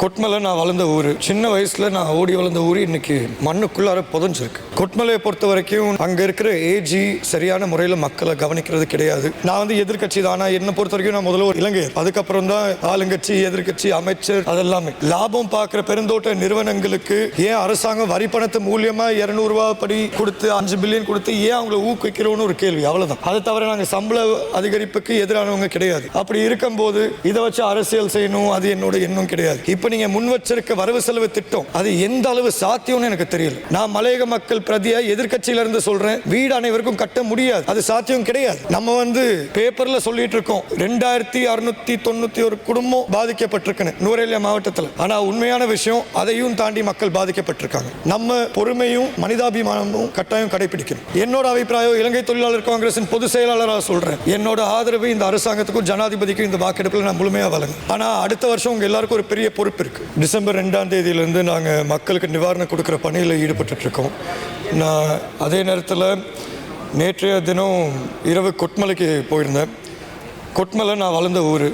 கொட்மலை நான் வளர்ந்த ஊர். சின்ன வயசில் நான் ஓடி வளர்ந்த ஊர் இன்னைக்கு மண்ணுக்குள்ளார புதஞ்சிருக்கு. கொட்மலையை பொறுத்த வரைக்கும் அங்கே இருக்கிற ஏஜி சரியான முறையில் மக்களை கவனிக்கிறது கிடையாது. நான் வந்து எதிர்க்கட்சி தான். ஆனால் என்னை பொறுத்த வரைக்கும் நான் முதல்ல ஒரு இலங்கையர் அதுக்கப்புறம் தான் ஆளுங்கட்சி எதிர்க்கட்சி அமைச்சர் அதெல்லாமே. லாபம் பார்க்குற பெருந்தோட்ட நிறுவனங்களுக்கு ஏன் அரசாங்கம் வரி பணத்தை மூலியமாக இரநூறுவா படி கொடுத்து அஞ்சு பில்லியன் கொடுத்து ஏன் அவங்கள ஊக்குவிக்கிறோன்னு ஒரு கேள்வி. அவ்வளோதான் அதை தவிர நாங்கள் சம்பள அதிகரிப்புக்கு எதிரானவங்க கிடையாது. அப்படி இருக்கும்போது இதை வச்சு அரசியல் செய்யணும். அது என்னோட எண்ணம் கிடையாது. இப்போ நீங்க முன் வச்சிருக்க வரவு செலவு திட்டம் அது எந்த அளவு சாத்தியம்னு எனக்கு தெரியல. நான் மலையக மக்கள் பிரதியை எதிர்க்கட்சியில இருந்து சொல்றேன். வீடு அனைவருக்கும் கட்ட முடியாது. அது சாத்தியம் கிடையாது. நம்ம வந்து பேப்பர்ல சொல்லிட்டு இருக்கோம். ரெண்டாயிரத்தி அறுநூத்தி தொண்ணூத்தி ஒரு குடும்பம் பாதிக்கப்பட்டிருக்குன்னு நூரேலியா மாவட்டத்தில். ஆனா உண்மையான விஷயம் அதையும் தாண்டி மக்கள் பாதிக்கப்பட்டிருக்காங்க. நம்ம பொறுமையும் மனிதாபிமானமும் கட்டாயம் கடைபிடிக்கணும். என்னோட அபிப்பிராயம் இலங்கை தொழிலாளர் காங்கிரசின் பொதுச் செயலாளராக சொல்றேன். என்னோட ஆதரவு இந்த அரசாங்கத்துக்கும் ஜனாதிபதிக்கும் இந்த வாக்கெடுப்பில் நான் முழுமையாக வழங்கும் ஆனா அடுத்த வருஷம் உங்க எல்லாருக்கும் ஒரு பெரிய பொறுப்பு இருக்குது டிசம்பர் ரெண்டாம் தேதியிலேருந்து நாங்கள் மக்களுக்கு நிவாரணம் கொடுக்குற பணியில் ஈடுபட்டுருக்கோம் நான் அதே நேரத்தில் நேற்றைய தினம் இரவு கொட்மலைக்கு போயிருந்தேன். கொட்மலை நான் வளர்ந்த ஊர்.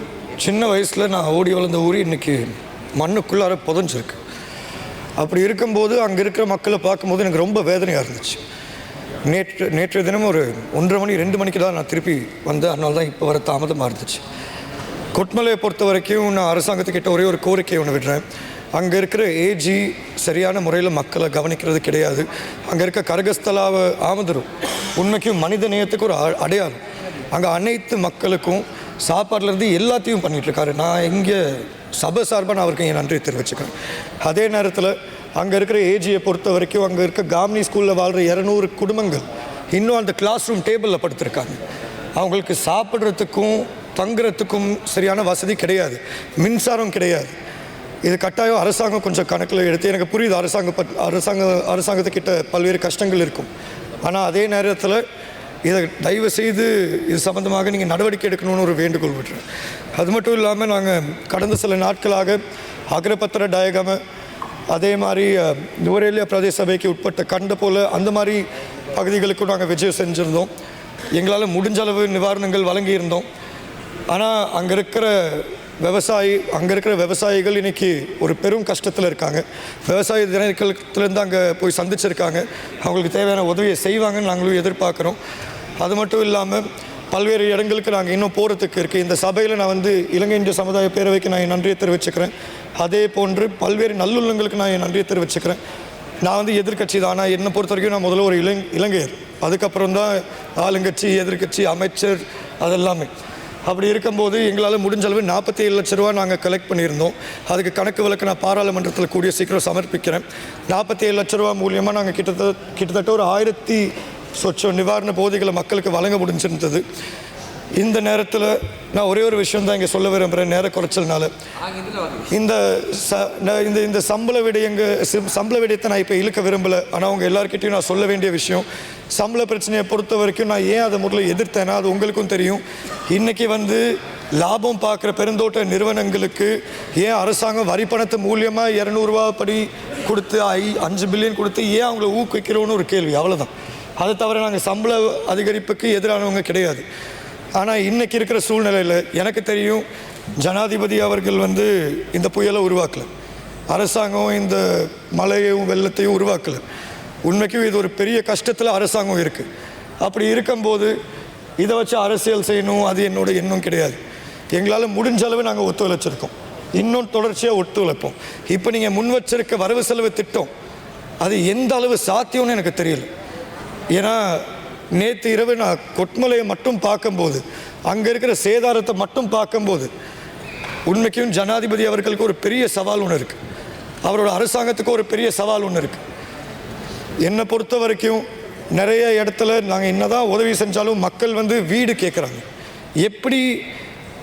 சின்ன வயசில் நான் ஓடி வளர்ந்த ஊர் இன்றைக்கி மண்ணுக்குள்ளார புதஞ்சிருக்கு. அப்படி இருக்கும்போது அங்கே இருக்கிற மக்களை பார்க்கும்போது எனக்கு ரொம்ப வேதனையாக இருந்துச்சு. நேற்று நேற்றைய தினம் ஒரு ஒன்றரை மணி ரெண்டு மணிக்கு தான் நான் திருப்பி வந்தேன். அதனால தான் இப்போ வர தாமதமாக இருந்துச்சு. கொட்மலையை பொறுத்த வரைக்கும் நான் அரசாங்கத்துக்கிட்ட ஒரே ஒரு கோரிக்கை ஒன்று விடுறேன். அங்கே இருக்கிற ஏஜி சரியான முறையில் மக்களை கவனிக்கிறது கிடையாது. அங்கே இருக்க கரகஸ்தலாவை ஆமதரும் உண்மைக்கும் மனித நேயத்துக்கு ஒரு அ- அடையாளம். அங்கே அனைத்து மக்களுக்கும் சாப்பாடுலேருந்து எல்லாத்தையும் பண்ணிகிட்ருக்காரு நான் இங்கே சபை சார்பாக நான் அவருக்கு என் நன்றி தெரிவிச்சுக்கிறேன். அதே நேரத்தில் அங்கே இருக்கிற ஏஜியை பொறுத்த வரைக்கும் அங்கே இருக்க காமினி ஸ்கூலில் வாழ்கிற இரநூறு குடும்பங்கள் இன்னும் அந்த கிளாஸ் ரூம் டேபிளில் படுத்திருக்காங்க. அவங்களுக்கு சாப்பிட்றதுக்கும் தங்குறதுக்கும் சரியான வசதி கிடையாது. மின்சாரம் கிடையாது. இது கட்டாயம் அரசாங்கம் கொஞ்சம் கணக்கில் எடுத்து எனக்கு புரியுது அரசாங்க பத் அரசாங்க அரசாங்கத்துக்கிட்ட பல்வேறு கஷ்டங்கள் இருக்கும். ஆனால் அதே நேரத்தில் இதை தயவு செய்து இது சம்மந்தமாக நீங்கள் நடவடிக்கை எடுக்கணும்னு ஒரு வேண்டுகோள் விட்டுறேன் அது மட்டும் இல்லாமல் நாங்கள் கடந்த சில நாட்களாக அக்ரபத்திர டயகம அதே மாதிரி அஹ், நுவரேலியா பிரதேச சபைக்கு உட்பட்ட கண்ட போல் அந்த மாதிரி பகுதிகளுக்கும் நாங்கள் விஜயம் செஞ்சுருந்தோம். எங்களால் முடிஞ்ச அளவு நிவாரணங்கள் வழங்கியிருந்தோம். ஆனால் அங்கே இருக்கிற விவசாயி அங்கே இருக்கிற விவசாயிகள் இன்னைக்கு ஒரு பெரும் கஷ்டத்தில் இருக்காங்க. விவசாய தினத்திலேருந்து அங்கே போய் சந்திச்சிருக்காங்க. அவங்களுக்கு தேவையான உதவியை செய்வாங்கன்னு நாங்களும் எதிர்பார்க்குறோம். அது மட்டும் இல்லாமல் பல்வேறு இடங்களுக்கு நாங்கள் இன்னும் போகிறதுக்கு இருக்குது இந்த சபையில் நான் வந்து இலங்கை இந்திய சமுதாய பேரவைக்கு நான் என் நன்றியை தெரிவிச்சுக்கிறேன். அதே போன்று பல்வேறு நல்லுள்ளங்களுக்கு நான் என் நன்றியை தெரிவிச்சுக்கிறேன். நான் வந்து எதிர்க்கட்சி தான். ஆனால் என்னை பொறுத்த வரைக்கும் நான் முதல்ல ஒரு இளங் இலங்கையர். அதுக்கப்புறம் தான் ஆளுங்கட்சி எதிர்க்கட்சி அமைச்சர் அதெல்லாமே. அப்படி இருக்கும்போது எங்களால் முடிஞ்சளவு நாற்பத்தி ஏழு லட்ச ரூபா நாங்கள் கலெக்ட் பண்ணியிருந்தோம். அதுக்கு கணக்கு விளக்கு நான் பாராளுமன்றத்தில் கூடிய சீக்கிரம் சமர்ப்பிக்கிறேன். நாற்பத்தி ஏழு லட்ச ரூபா மூலியமாக நாங்கள் கிட்டத்தட்ட கிட்டத்தட்ட ஒரு ஆயிரத்தி சொச்சம் நிவாரண போதைகளை மக்களுக்கு வழங்க முடிஞ்சிருந்தது. இந்த நேரத்தில் நான் ஒரே ஒரு விஷயம் தான் இங்கே சொல்ல விரும்புகிறேன் நேர குறைச்சல்னால. இந்த ச- நான் இந்த இந்த சம்பள விடயங்க சம்பள விடயத்தை நான் இப்போ இழுக்க விரும்பலை. ஆனால் அவங்க எல்லாருக்கிட்டையும் நான் சொல்ல வேண்டிய விஷயம் சம்பள பிரச்சனையை பொறுத்த வரைக்கும் நான் ஏன் அதை முதல்ல எதிர்த்தேன்னா அது உங்களுக்கும் தெரியும். இன்றைக்கி வந்து லாபம் பார்க்குற பெருந்தோட்ட நிறுவனங்களுக்கு ஏன் அரசாங்கம் வரி பணத்தை மூலியமாக இரநூறுவா படி கொடுத்து ஐ அஞ்சு பில்லியன் கொடுத்து ஏன் அவங்கள ஊக்குவிக்கிறோன்னு ஒரு கேள்வி அவ்வளோதான் அதை தவிர நாங்கள் சம்பள அதிகரிப்புக்கு எதிரானவங்க கிடையாது. ஆனால் இன்றைக்கி இருக்கிற சூழ்நிலையில் எனக்கு தெரியும் ஜனாதிபதி அவர்கள் வந்து இந்த புயலை உருவாக்கலை. அரசாங்கம் இந்த மழையையும் வெள்ளத்தையும் உருவாக்கல. உண்மைக்கும் இது ஒரு பெரிய கஷ்டத்தில் அரசாங்கம் இருக்குது அப்படி இருக்கும்போது இதை வச்சு அரசியல் செய்யணும் அது என்னோட எண்ணம் கிடையாது. எங்களால் முடிஞ்ச அளவு நாங்கள் ஒத்துழைச்சிருக்கோம். இன்னும் தொடர்ச்சியாக ஒத்துழைப்போம். இப்போ நீங்கள் முன் வச்சிருக்க வரவு செலவு திட்டம் அது எந்த அளவு சாத்தியம்னு எனக்கு தெரியல. ஏன்னா நேற்று இரவு நான் கொட்மலையை மட்டும் பார்க்கும்போது அங்கே இருக்கிற சேதாரத்தை மட்டும் பார்க்கும்போது உண்மைக்கும் ஜனாதிபதி அவர்களுக்கு ஒரு பெரிய சவால் ஒன்று இருக்குது அவரோட அரசாங்கத்துக்கு ஒரு பெரிய சவால் ஒன்று இருக்குது என்னை பொறுத்த வரைக்கும் நிறைய இடத்துல நாங்கள் என்னதான் உதவி செஞ்சாலும் மக்கள் வந்து வீடு கேட்குறாங்க எப்படி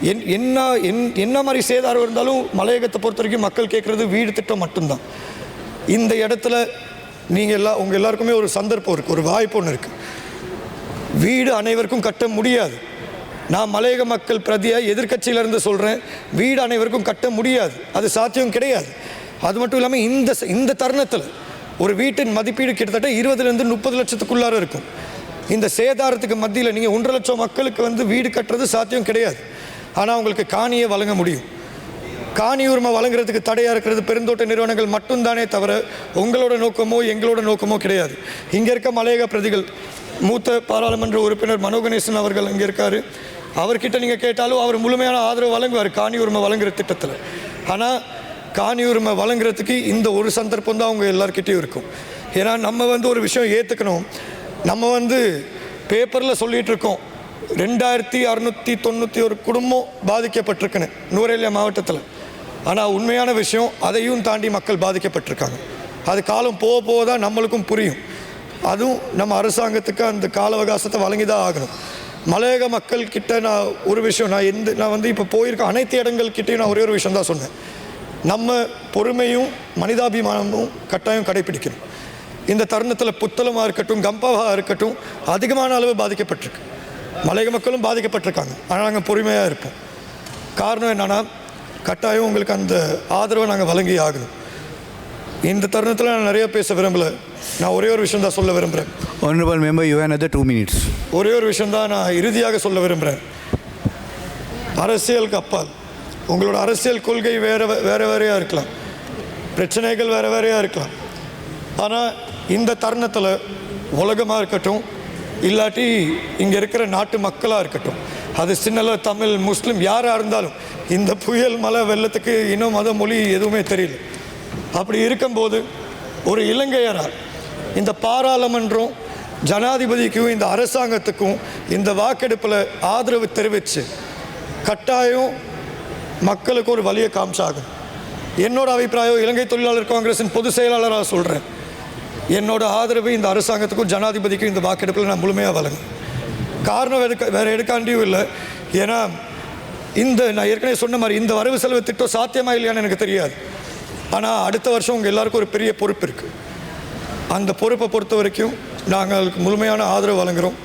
என் என்ன என் என்ன மாதிரி சேதாரம் இருந்தாலும் மலையகத்தை பொறுத்த வரைக்கும் மக்கள் கேட்குறது வீடு திட்டம் மட்டும்தான். இந்த இடத்துல நீங்கள் எல்லா உங்கள் எல்லாருக்குமே ஒரு சந்தர்ப்பம் இருக்குது ஒரு வாய்ப்பு ஒன்று இருக்குது வீடு அனைவருக்கும் கட்ட முடியாது. நான் மலையக மக்கள் பிரதியாக எதிர்கட்சியிலிருந்து சொல்கிறேன் வீடு அனைவருக்கும் கட்ட முடியாது. அது சாத்தியம் கிடையாது. அது மட்டும் இல்லாமல் இந்த இந்த தருணத்தில் ஒரு வீட்டின் மதிப்பீடு கிட்டத்தட்ட இருபதுலேருந்து முப்பது லட்சத்துக்குள்ளார இருக்கும். இந்த சேதாரத்துக்கு மத்தியில் நீங்கள் ஒன்றரை லட்சம் மக்களுக்கு வந்து வீடு கட்டுறது சாத்தியம் கிடையாது. ஆனால் அவங்களுக்கு காணியை வழங்க முடியும். காணி உரிமை வழங்குறதுக்கு தடையாக இருக்கிறது பெருந்தோட்ட நிறுவனங்கள் மட்டும்தானே தவிர உங்களோட நோக்கமோ எங்களோட நோக்கமோ கிடையாது. இங்கே இருக்க மலையக பிரதிகள் மூத்த பாராளுமன்ற உறுப்பினர் மனோ கணேசன் அவர்கள் இங்கே இருக்கார். அவர்கிட்ட நீங்கள் கேட்டாலும் அவர் முழுமையான ஆதரவு வழங்குவார் காணி உரிமை வழங்குற திட்டத்தில். ஆனால் காணி உரிமை வழங்குறதுக்கு இந்த ஒரு சந்தர்ப்பம் தான் அவங்க எல்லாருக்கிட்டேயும் இருக்கும். ஏன்னா நம்ம வந்து ஒரு விஷயம் ஏற்றுக்கணும் நம்ம வந்து பேப்பரில் சொல்லிகிட்டு இருக்கோம். ரெண்டாயிரத்தி அறுநூற்றி தொண்ணூற்றி ஒரு குடும்பம் பாதிக்கப்பட்டிருக்குன்னு நூரேலியா மாவட்டத்தில். ஆனால் உண்மையான விஷயம் அதையும் தாண்டி மக்கள் பாதிக்கப்பட்டிருக்காங்க. அது காலம் போக போக தான் நம்மளுக்கும் புரியும். அதுவும் நம்ம அரசாங்கத்துக்கு அந்த கால அவகாசத்தை வழங்கி தான் ஆகணும். மலையக மக்கள் கிட்ட நான் ஒரு விஷயம் நான் எந்த நான் வந்து இப்போ போயிருக்க அனைத்து இடங்கள் கிட்டேயும் நான் ஒரே ஒரு விஷயம் தான் சொன்னேன். நம்ம பொறுமையும் மனிதாபிமானமும் கட்டாயம் கடைபிடிக்கணும். இந்த தருணத்தில் புத்தளமாக இருக்கட்டும் கம்பாவாக இருக்கட்டும் அதிகமான அளவு பாதிக்கப்பட்டிருக்கு. மலையக மக்களும் பாதிக்கப்பட்டிருக்காங்க. ஆனால் நாங்கள் பொறுமையாக இருப்போம். காரணம் என்னன்னா கட்டாயம் உங்களுக்கு அந்த ஆதரவை நாங்கள் வழங்கி ஆகணும். இந்த தருணத்தில் நான் நிறைய பேச விரும்பல. நான் ஒரே ஒரு விஷயம் தான் சொல்ல விரும்புகிறேன் member, you have another two minutes. ஒரே ஒரு விஷயம் தான் நான் இறுதியாக சொல்ல விரும்புகிறேன் அரசியலுக்கு அப்பால். உங்களோட அரசியல் கொள்கை வேறு வேறு வேறையாக இருக்கலாம். பிரச்சனைகள் வேறு வேறையாக இருக்கலாம். ஆனால் இந்த தருணத்தில் உலகமாக இருக்கட்டும் இல்லாட்டி இங்கே இருக்கிற நாட்டு மக்களாக இருக்கட்டும் அது சின்னல தமிழ் முஸ்லீம் யாராக இருந்தாலும் இந்த புயல் மலை வெள்ளத்துக்கு இன்னும் மத மொழி எதுவுமே தெரியல. அப்படி இருக்கும்போது ஒரு இலங்கையரால் இந்த பாராளுமன்றம் ஜனாதிபதிக்கும் இந்த அரசாங்கத்துக்கும் இந்த வாக்கெடுப்பில் ஆதரவு தெரிவித்து கட்டாயம் மக்களுக்கு ஒரு வழியை காமிச்சாகும் என்னோட அபிப்பிராயம் இலங்கை தொழிலாளர் காங்கிரஸின் பொதுச் செயலாளராக சொல்கிறேன் என்னோட ஆதரவு இந்த அரசாங்கத்துக்கும் ஜனாதிபதிக்கும் இந்த வாக்கெடுப்பில் நான் முழுமையாக வழங்கும் காரணம் எடுக்க வேறு எடுக்காண்டியும் இல்லை. ஏன்னா இந்த நான் ஏற்கனவே சொன்ன மாதிரி இந்த வரவு செலவு திட்டம் சாத்தியமா இல்லையான்னு எனக்கு தெரியாது. ஆனால் அடுத்த வருஷம் உங்கள் எல்லாருக்கும் ஒரு பெரிய பொறுப்பு இருக்குது அந்த பொறுப்பை பொறுத்த வரைக்கும் நாங்கள் முழுமையான ஆதரவு வழங்குகிறோம்